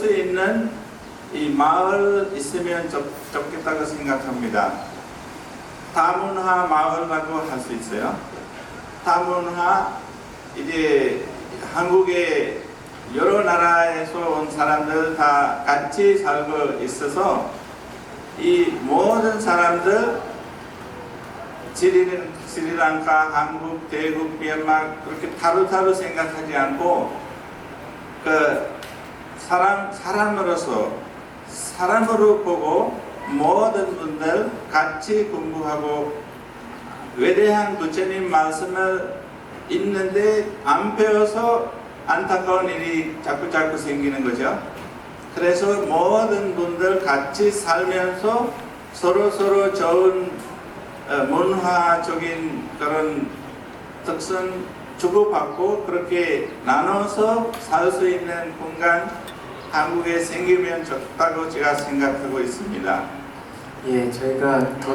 수 있는 이 마을 있으면 좋, 좋겠다고 생각합니다. 다문화 마을이라고 할 수 있어요. 다문화 이제 한국의 여러 나라에서 온 사람들 다 같이 살고 있어서 이 모든 사람들 스리는 스리랑카, 한국, 대국, 미얀마 그렇게 타루타루 생각하지 않고 그 사람 사람으로서 사람으로 보고 모든 분들 같이 공부하고 외대한 부처님 말씀을 있는데 안 배워서 안타까운 일이 자꾸 자꾸 생기는 거죠. 그래서 모든 분들 같이 살면서 서로 서로 좋은 어, 문화적인 그런 특성 주고받고 그렇게 나눠서 살 수 있는 공간 한국에 생기면 좋다고 제가 생각하고 있습니다. 예, 저희가 더